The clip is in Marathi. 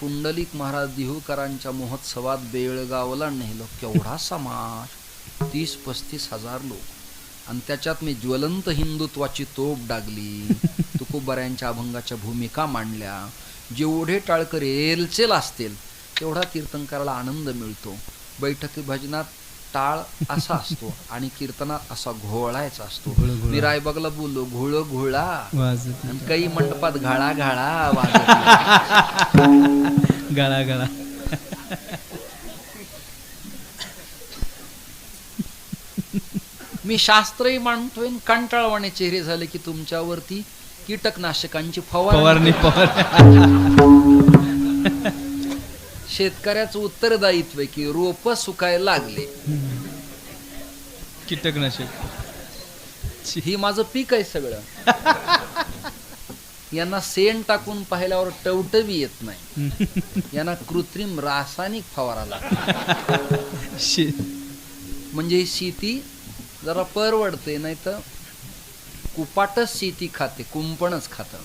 पुंडलिक महाराज देहूकरांच्या महोत्सवात बेळगावला नेलं केवढा समाज? तीस पस्तीस हजार लोक. आणि त्याच्यात मी ज्वलंत हिंदुत्वाची तोप डागली. तुकोबऱ्यांच्या अभंगाच्या भूमिका मांडल्या. जेवढे टाळकरी एलचेल असतील तेवढा कीर्तनकाराला आनंद मिळतो. बैठकी भजनात टाळ असा असतो आणि कीर्तनात असा घोळायचा असतो. मी रायबागला बोललो घोळ घोळा. आणि काही मंडपात घाळा घाळा गळा गळा मी शास्त्रही मांडतोय कंटाळवाणे चेहरे झाले की तुमच्यावरती कीटकनाशकांची फवारणी फवारणी. शेतकऱ्याचं उत्तरदायित्व आहे की रोप सुकायला लागले. कीटकनाशक. ही माझं पीक आहे सगळं. यांना सेन टाकून पाहिल्यावर टवटवी येत नाही. यांना कृत्रिम रासायनिक फवारा लागतो म्हणजे ही शेती जरा परवडते नाही तर कुपाटच शेती खाते कुंपणच खातं.